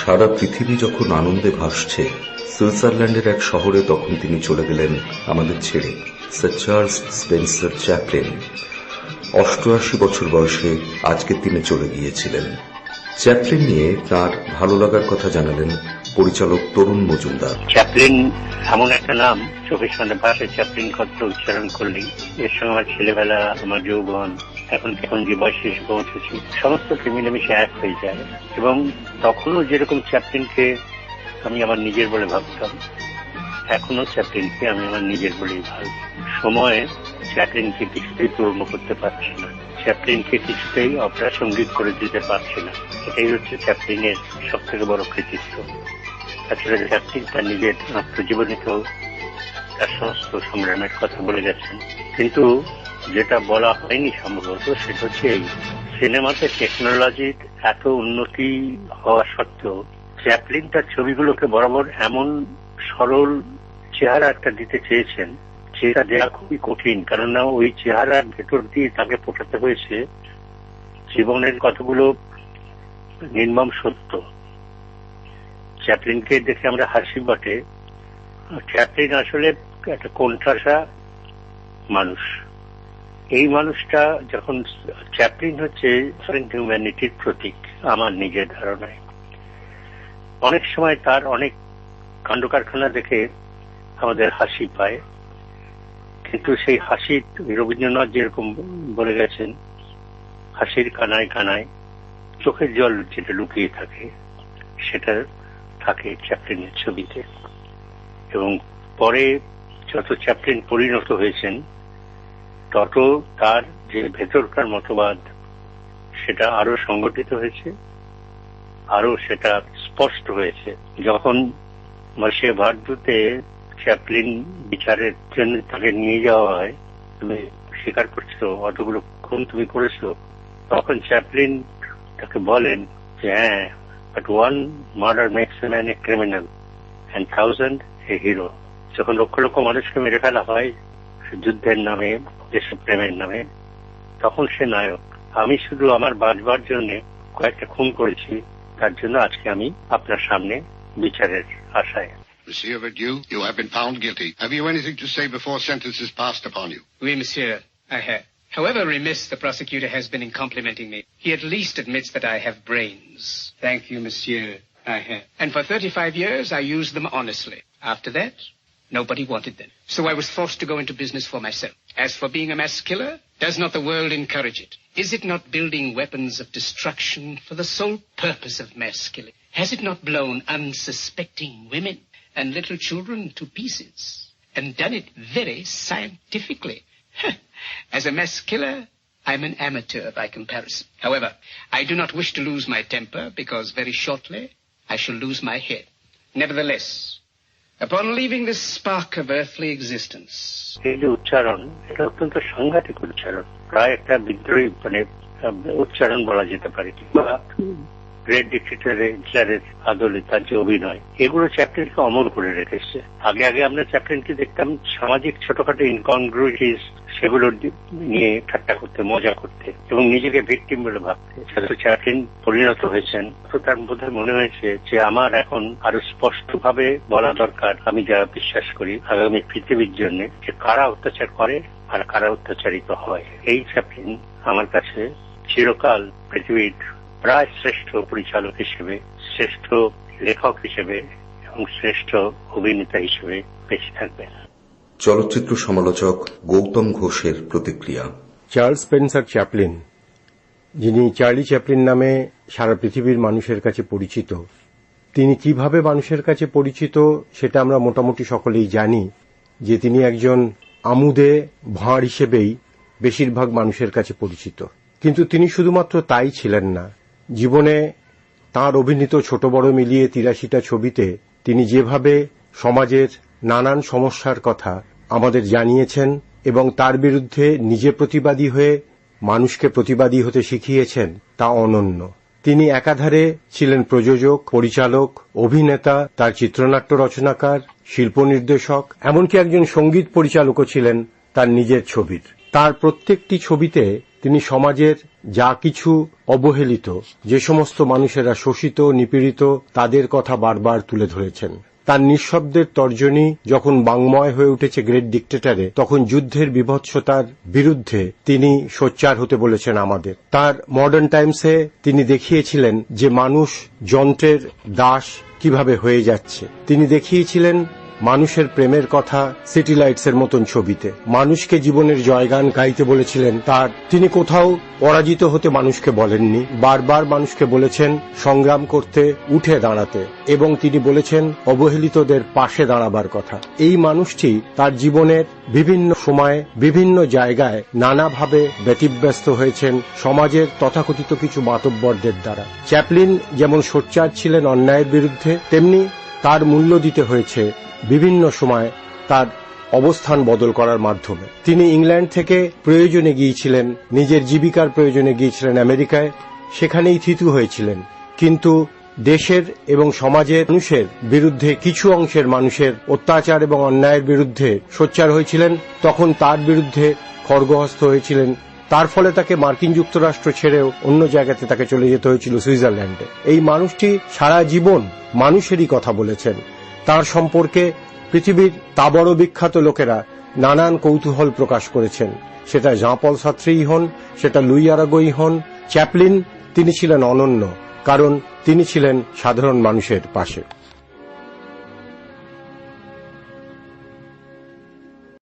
সারা পৃথিবী যখন আনন্দে ভাসছে, সুইজারল্যান্ডের এক শহরে তখন তিনি চলে গেলেন আমাদের ছেড়ে, স্যার চার্লস স্পেন্সার চ্যাপলিন। অষ্টআশি বছর বয়সে আজকের দিনে চলে গিয়েছিলেন। চ্যাপলিন নিয়ে তার ভালো লাগার কথা জানালেন পরিচালক তরুণ মজুমদার। চ্যাপলিন, এমন একটা নাম চোখের সামনে ভাষায় চ্যাপলিন কথা উচ্চারণ করলেই এর সঙ্গে আমার ছেলেবেলা, আমার যৌবন এখন এখন যে বয়সে এসে পৌঁছেছি সমস্ত মিলেমিশে এক হয়ে যায়। এবং তখনও যেরকম চ্যাপলিনকে আমি আমার নিজের বলে ভাবতাম এখনও চ্যাপলিনকে আমি আমার নিজের বলেই ভাবি। সময়ে চ্যাপলিনকে কিছুতেই পূর্ণ করতে পারছি না। চ্যাপলিনকে কিছুতেই অপ্রাসঙ্গিক করে দিতে পারছি না। এটাই হচ্ছে চ্যাপলিনের সব থেকে বড় কৃতিত্ব। তাছাড়া চ্যাপলিন তার নিজের আত্মজীবনীতেও তার সমস্ত সংগ্রামের কথা বলে গেছেন। কিন্তু যেটা বলা হয়নি সম্ভবত, সেটা হচ্ছে এই সিনেমাতে টেকনোলজির এত উন্নতি হওয়া সত্ত্বেও চ্যাপলিন তার ছবিগুলোকে বরাবর এমন সরল চেহারা একটা দিতে চেয়েছেন, যেটা দেওয়া খুবই কঠিন। কেননা ওই চেহারার ভেতর দিয়ে তাকে ফোটাতে হয়েছে জীবনের কতগুলো নির্মম সত্য। চ্যাপলিনকে দেখে আমরা হাসি বটে। চ্যাপলিন আসলে একটা কোণঠাসা মানুষ। এই মানুষটা যখন চ্যাপলিন হচ্ছে হিউম্যানিটির প্রতীক আমার নিজের ধারণায়। অনেক সময় তার অনেক কাণ্ড কারখানা দেখে আমাদের হাসি পায়। কিন্তু সেই হাসি রবীন্দ্রনাথ যেরকম বলে গেছেন, হাসির কানায় কানায় চোখের জল যেটা লুকিয়ে থাকে, সেটা থাকে চ্যাপলিনের ছবিতে। এবং পরে যত চ্যাপলিন পরিণত হয়েছেন তত তার যে ভেতরকার মতবাদ, সেটা আরও সংগঠিত হয়েছে আরও সেটা স্পষ্ট হয়েছে। যখন মাসে ভারদূতে চ্যাপলিন বিচারের জন্য তাকে নিয়ে যাওয়া হয়, তুমি স্বীকার করছ, অতগুলো খুন তুমি করেছ, তখন চ্যাপলিন তাকে বলেন যে হ্যাঁ but one murder makes a man a criminal and thousand a hero যখন লক্ষ লক্ষ মানুষকে মেরে ফেলা হয় যুদ্ধের নামে দেশপ্রেমের নামে তখন সে নায়ক আমি শুধু আমার বাঁচবার জন্য কয়েকটা খুন করেছি তার জন্য আজকে আমি আপনার সামনে বিচারের আশায় Monsieur Verdieu, you have been found guilty. Have you anything to say before sentence is passed upon you? Oui, monsieur, I have. However remiss the prosecutor has been in complimenting me, he at least admits that I have brains. Thank you, monsieur, I have. And for 35 years, I used them honestly. After that, nobody wanted them. So I was forced to go into business for myself. As for being a mass killer, does not the world encourage it? Is it not building weapons of destruction for the sole purpose of mass killing? Has it not blown unsuspecting women and little children to pieces? And done it very scientifically. As a mass killer, I'm an amateur by comparison. However, I do not wish to lose my temper because very shortly I shall lose my head. Nevertheless, upon leaving this spark of earthly existence, উচ্চারণ সাংঘাতিক উচ্চারণ। প্রায় একটা বিদ্রোহী মানে উচ্চারণ বলা যেতে পারে। কিংবা গ্রেট ডিক্টেটারের হিটলারের আদলে তার যে অভিনয় এগুলো চ্যাপ্টেনকে অমর করে রেখেছে। আগে আগে আমরা চ্যাপ্টেনকে দেখতাম সামাজিক ছোটখাটো ইনকনগ্রুইটিস সেগুলো নিয়ে ঠাট্টা করতে, মজা করতে এবং নিজেকে ভিকটিম বলে ভাবতে। চ্যাপ্টেন পরিণত হয়েছেন। তো তার মধ্যে মনে হয়েছে যে আমার এখন আরও স্পষ্ট ভাবে বলা দরকার। আমি যা বিশ্বাস করি আগামী পৃথিবীর জন্য যে কারা অত্যাচার করে আর কারা অত্যাচারিত হয়। এই চ্যাপ্টেন আমার কাছে চিরকাল পৃথিবীর প্রায় শ্রেষ্ঠ পরিচালক হিসেবে, শ্রেষ্ঠ লেখক হিসেবে এবং শ্রেষ্ঠ অভিনেতা হিসেবে বেঁচে থাকবেন। চলচ্চিত্র সমালোচক গৌতম ঘোষের প্রতিক্রিয়া। চার্লস স্পেন্সার চ্যাপলিন, যিনি চার্লি চ্যাপলিন নামে সারা পৃথিবীর মানুষের কাছে পরিচিত, তিনি কীভাবে মানুষের কাছে পরিচিত সেটা আমরা মোটামুটি সকলেই জানি, যে তিনি একজন আমুদে ভাঁড় হিসেবেই বেশিরভাগ মানুষের কাছে পরিচিত। কিন্তু তিনি শুধুমাত্র তাই ছিলেন না। জীবনে তাঁর অভিনীত ছোট বড় মিলিয়ে তিরাশিটা ছবিতে তিনি যেভাবে সমাজের নানান সমস্যার কথা আমাদের জানিয়েছেন এবং তার বিরুদ্ধে নিজে প্রতিবাদী হয়ে মানুষকে প্রতিবাদী হতে শিখিয়েছেন তা অনন্য। তিনি একাধারে ছিলেন প্রযোজক, পরিচালক, অভিনেতা, তার চিত্রনাট্য রচনাকার, শিল্প নির্দেশক, এমনকি একজন সংগীত পরিচালকও ছিলেন তার নিজের ছবির। তার প্রত্যেকটি ছবিতে তিনি সমাজের যা কিছু অবহেলিত, যে সমস্ত মানুষেরা শোষিত, নিপীড়িত, তাদের কথা বারবার তুলে ধরেছেন। তার নিঃশব্দের তর্জনী যখন বাংময় হয়ে উঠেছে গ্রেট ডিক্টেটারে, তখন যুদ্ধের বিভৎসতার বিরুদ্ধে তিনি সোচ্চার হতে বলেছেন আমাদের। তার মডার্ন টাইমসে তিনি দেখিয়েছিলেন যে মানুষ যন্ত্রের দাস কীভাবে হয়ে যাচ্ছে। তিনি দেখিয়েছিলেন মানুষের প্রেমের কথা সিটি লাইটস এর মতন ছবিতে। মানুষকে জীবনের জয়গান গাইতে বলেছিলেন তার। তিনি কোথাও পরাজিত হতে মানুষকে বলেননি। বারবার মানুষকে বলেছেন, সংগ্রাম করতে, উঠে দাঁড়াতে। এবং তিনি বলেছেন, অবহেলিতদের পাশে দাঁড়াবার কথা। এই মানুষটি তার জীবনের বিভিন্ন সময়ে, বিভিন্ন জায়গায় নানাভাবে ব্যতিব্যস্ত হয়েছেন সমাজের তথাকথিত কিছু মাতব্বরদের দ্বারা। চ্যাপলিন যেমন সোচ্চার ছিলেন অন্যায়ের বিরুদ্ধে, তেমনি তার মূল্য দিতে হয়েছে বিভিন্ন সময় তার অবস্থান বদল করার মাধ্যমে। তিনি ইংল্যান্ড থেকে প্রয়োজনে গিয়েছিলেন, নিজের জীবিকার প্রয়োজনে গিয়েছিলেন আমেরিকায়, সেখানেই থিতু হয়েছিলেন। কিন্তু দেশের এবং সমাজের মানুষের বিরুদ্ধে, কিছু অংশের মানুষের অত্যাচার এবং অন্যায়ের বিরুদ্ধে সোচ্চার হয়েছিলেন, তখন তার বিরুদ্ধে খড়গহস্ত হয়েছিলেন। তার ফলে তাকে মার্কিন যুক্তরাষ্ট্র ছেড়েও অন্য জায়গাতে তাকে চলে যেতে হয়েছিল সুইজারল্যান্ডে। এই মানুষটি সারা জীবন মানুষেরই কথা বলেছেন। তার সম্পর্কে পৃথিবীর তাবড় বিখ্যাত লোকেরা নানান কৌতূহল প্রকাশ করেছেন। সেটা জাঁপল সাত্রীই হন, সেটা লুই আরাগোই হন, চ্যাপলিন তিনি ছিলেন অনন্য, কারণ তিনি ছিলেন সাধারণ মানুষের পাশে।